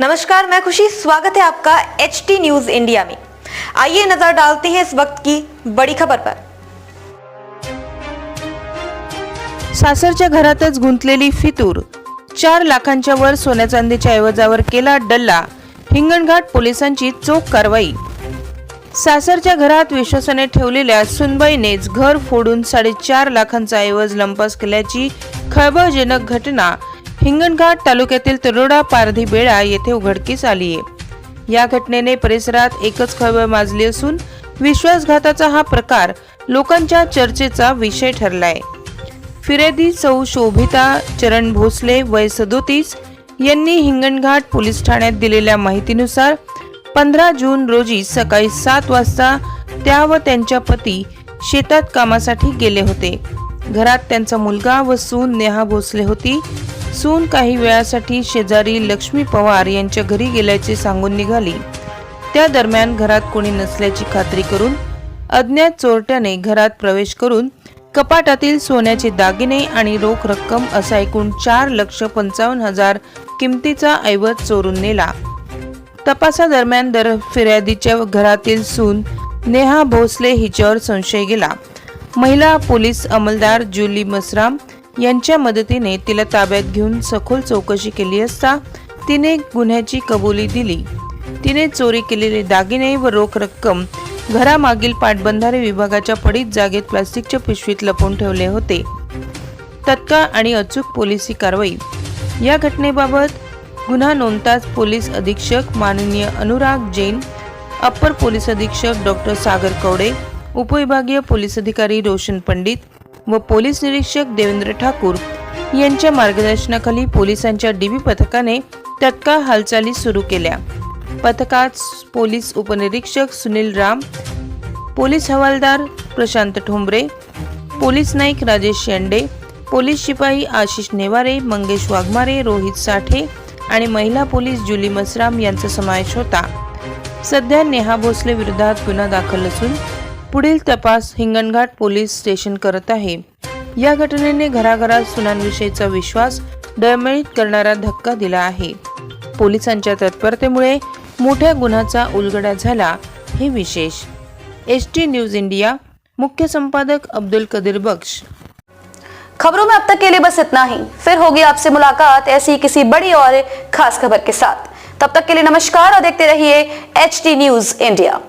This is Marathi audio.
नमस्कार मैं खुशी। स्वागत है आपका एच टी न्यूज इंडिया में। आइए नजर डालते हैं इस वक्त की बड़ी खबर पर। सासरच्या घरातच गुंतलेली फितूर। चार लाखांच्या वर सोन्या चांदीच्या ऐवजावर केला डल्ला। हिंगणघाट पोलिसांची चोख कारवाई। सासरच्या घरात विश्वासाने ठेवलेल्या सुनबाईनेच घर फोडून साडेचार लाखांचा ऐवज लंपास केल्याची खळबळजनक घटना हिंगणघाट तालुक्यातील तरोडा पारधी बेळा येथे उघडकीस आली आहे. या घटनेने परिसरात एकच खळबळ माजली असून विश्वासघाताचा हा प्रकार लोकांच्या चर्चेचा विषय ठरलाय. फिर्यादी सौ शोभिता चरण भोसले वय सदोतीस यांनी हिंगणघाट पोलीस ठाण्यात दिलेल्या माहितीनुसार पंधरा जून रोजी सकाळी सात वाजता त्या व त्यांच्या पती शेतात कामासाठी गेले होते. घरात त्यांचा मुलगा व सून नेहा भोसले होती. सून काही वेळासाठी शेजारी लक्ष्मी पवार यांच्या घरी गेल्याचे सांगून निघाली. त्या दरम्यान घरात कोणी नसल्याची खात्री करून अज्ञात चोरट्याने घरात प्रवेश करून कपाटातील सोन्याचे दागिने आणि रोख रक्कम असा एकूण चार लक्ष पंचावन्न हजार किमतीचा ऐवज चोरून नेला. तपासादरम्यान दर फिर्यादीच्या घरातील सून नेहा भोसले हिच्यावर संशय गेला. महिला पोलीस अंमलदार जुली मसराम यांच्या मदतीने तिला ताब्यात घेऊन सखोल चौकशी केली असता तिने गुन्ह्याची कबुली दिली. तिने चोरी केलेले दागिने व रोख रक्कम घरामागील पाटबंधारे विभागाच्या पडीत जागेत प्लास्टिकच्या पिशवीत लपवून ठेवले होते. तत्काळ आणि अचूक पोलिसी कारवाई. या घटनेबाबत गुन्हा नोंदताच पोलीस अधीक्षक माननीय अनुराग जैन अप्पर पोलीस अधीक्षक डॉक्टर सागर कवडे उपविभागीय पोलीस अधिकारी रोशन पंडित व पोलीस निरीक्षक देवेंद्र ठाकूर यांच्या मार्गदर्शनाखाली पोलिसांच्या डीबी पथकाने तत्काळ हालचाली सुरू केल्या. पथकात पोलीस उपनिरीक्षक सुनील राम पोलीस हवालदार प्रशांत ठोंबरे पोलीस नाईक राजेश शेंडे पोलीस शिपाई आशिष नेवारे मंगेश वाघमारे रोहित साठे आणि महिला पोलीस जुली मसराम यांचा समावेश होता. सध्या नेहा भोसले विरोधात गुन्हा दाखल असून पुढील तपास हिंगणघाट पोलीस स्टेशन करत आहे. या घटनेने घराघरात सुनांविषयीचा विश्वास डळमळीत करणारा धक्का दिला आहे. पोलिसांच्या तत्परतेमुळे मोठ्या गुन्ह्याचा उलगडा झाला हे विशेष. एस टी न्यूज इंडिया मुख्य संपादक अब्दुल कदीर बख्श. खबरों में अब तक के लिए बस इतना ही। फिर होगी आपसे मुलाकात ऐसी किसी बड़ी और खास खबर के साथ। तब तक के लिए नमस्कार और देखते रहिए एच टी न्यूज इंडिया।